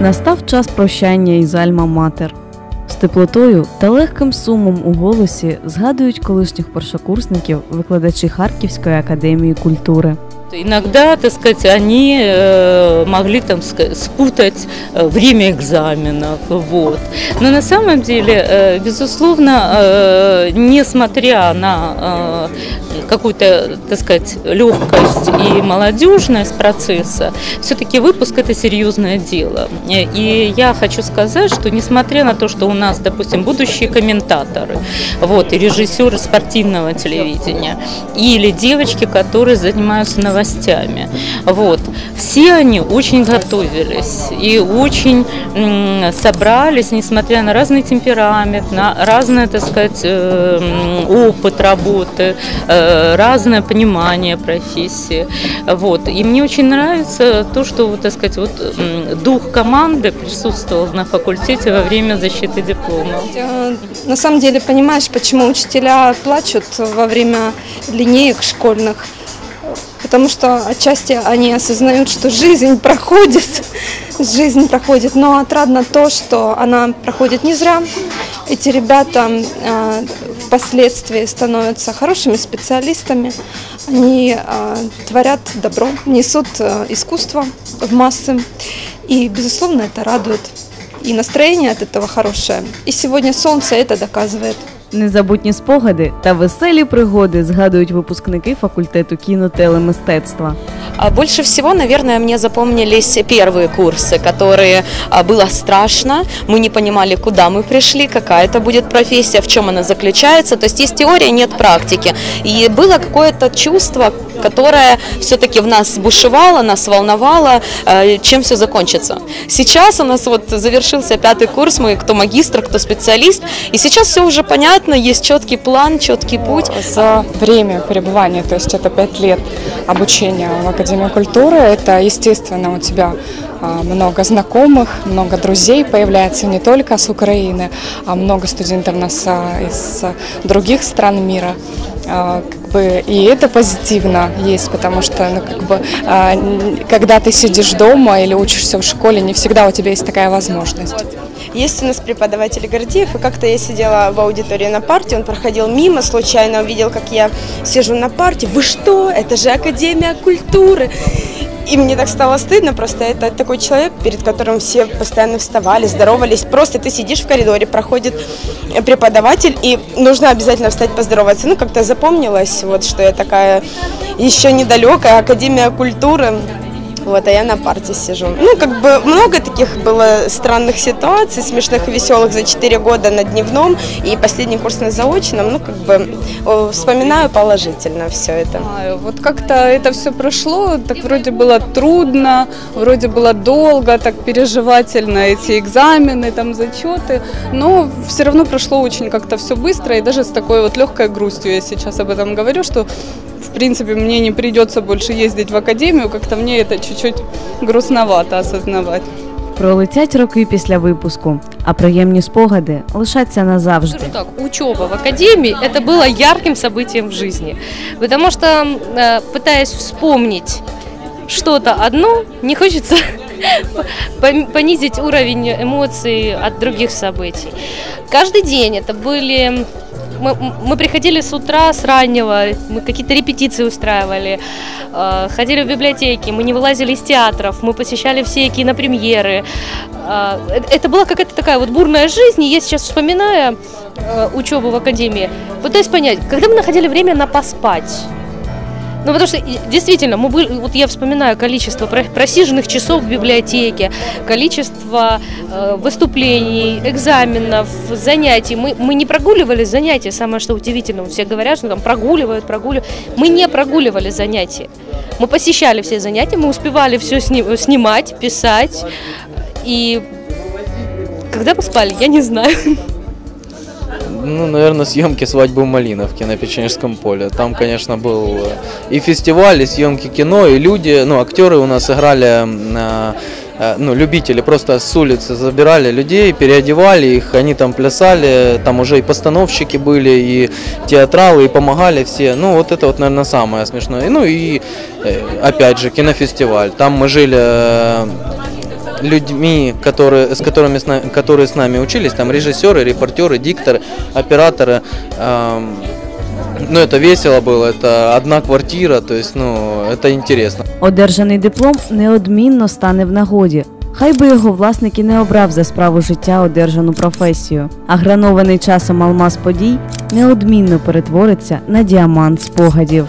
Настав час прощання із Альма-Матер. З теплотою та легким сумом у голосі згадують колишніх першокурсників викладачі Харківської академії культури. Иногда, так сказать, они э, могли там спутать э, время экзаменов, вот. Но на самом деле, э, безусловно, несмотря на какую-то, так сказать, легкость и молодежность процесса, все-таки выпуск это серьезное дело. И я хочу сказать, что несмотря на то, что у нас, допустим, будущие комментаторы, вот, и режиссеры спортивного телевидения, или девочки, которые занимаются новостями, вот, все они очень готовились и очень собрались, несмотря на разный темперамент, на разный, так сказать, э, опыт работы, э, разное понимание профессии, вот. И мне очень нравится то, что, вот, так сказать, вот дух команды присутствовал на факультете во время защиты диплома. Э, На самом деле понимаешь, почему учителя плачут во время линеек школьных. Потому что отчасти они осознают, что жизнь проходит, жизнь проходит, но отрадно то, что она проходит не зря. Эти ребята э, впоследствии становятся хорошими специалистами, они э, творят добро, несут э, искусство в массы, и, безусловно, это радует. И настроение от этого хорошее. И сегодня солнце это доказывает. Незабутні спогади та веселі пригоди згадують випускники факультету кінотелемистецтва. А Больше всего, наверное, мне запомнились первые курсы, которые а, было страшно, мы не понимали, куда мы пришли, какая это будет профессия, в чем она заключается. То есть есть теория, нет практики. И было какое-то чувство, которое все-таки в нас бушевало, нас волновало, э, чем все закончится. Сейчас у нас вот завершился пятый курс, мы кто магистр, кто специалист, и сейчас все уже понятно, есть четкий план, четкий путь. за время пребывания, то есть это пять лет обучения в Академии культуры, это, естественно, у тебя а, много знакомых, много друзей появляется не только с Украины, а много студентов у нас а, из других стран мира. А, как бы, и это позитивно есть, потому что ну, как бы, а, когда ты сидишь дома или учишься в школе, не всегда у тебя есть такая возможность. Есть у нас преподаватель Гордеев, и как-то я сидела в аудитории на парте, он проходил мимо, случайно увидел, как я сижу на парте. Вы что? Это же Академия культуры. И мне так стало стыдно, просто это такой человек, перед которым все постоянно вставали, здоровались. Просто ты сидишь в коридоре, проходит преподаватель, и нужно обязательно встать поздороваться. Ну, как-то запомнилось, вот, что я такая еще недалекая, Академия культуры. Вот, а я на парте сижу. Ну, как бы много таких было странных ситуаций, смешных и веселых за 4 года на дневном и последний курс на заочном. Ну, как бы вспоминаю положительно все это. знаю, Вот как-то это все прошло, так вроде было трудно, вроде было долго, так переживательно эти экзамены, там зачеты, но все равно прошло очень как-то все быстро и даже с такой вот легкой грустью я сейчас об этом говорю, что в принципе мне не придется больше ездить в академию, как-то мне это чуть-чуть грустновато осознавать. Пролетять роки після випуску, а приємні спогади лишаться назавжди. Скажу так, учеба в академии это было ярким событием в жизни. Потому что, э, пытаясь вспомнить что-то одно, не хочется пон- понизить уровень эмоций от других событий. Каждый день это были... мы, мы приходили с утра, с раннего, мы какие-то репетиции устраивали, э, ходили в библиотеки, мы не вылазили из театров, мы посещали все кинопремьеры. Э, Это была какая-то такая вот бурная жизнь, и я сейчас вспоминаю э, учебу в академии, пытаюсь понять, когда мы находили время на поспать. Ну, потому что действительно, мы были, вот я вспоминаю количество про- просиженных часов в библиотеке, количество э, выступлений, экзаменов, занятий. Мы, мы не прогуливали занятия, самое что удивительно, все говорят, что там прогуливают, прогуливают. Мы не прогуливали занятия. Мы посещали все занятия, мы успевали все снимать, писать. И когда мы спали, я не знаю. Ну, наверное, съемки свадьбы в Малиновке на Печенежском поле. Там, конечно, был э, и фестиваль, и съемки кино, и люди, ну, актеры у нас играли, э, ну, любители просто с улицы забирали людей, переодевали их, они там плясали, там уже и постановщики были, и театралы, и помогали все. Ну, вот это вот, наверное, самое смешное. Ну, и, э, опять же, кинофестиваль. Там мы жили людьми, которые, с которыми с нами, которые с нами учились, там режиссеры, репортеры, дикторы, операторы. эм, ну, это весело было, это одна квартира, то есть, ну, это интересно. Одержаний диплом неодмінно стане в нагоді. Хай би його власник і не обрав за справу життя одержану професію, а гранований часом алмаз подій неодмінно перетвориться на діамант спогадів.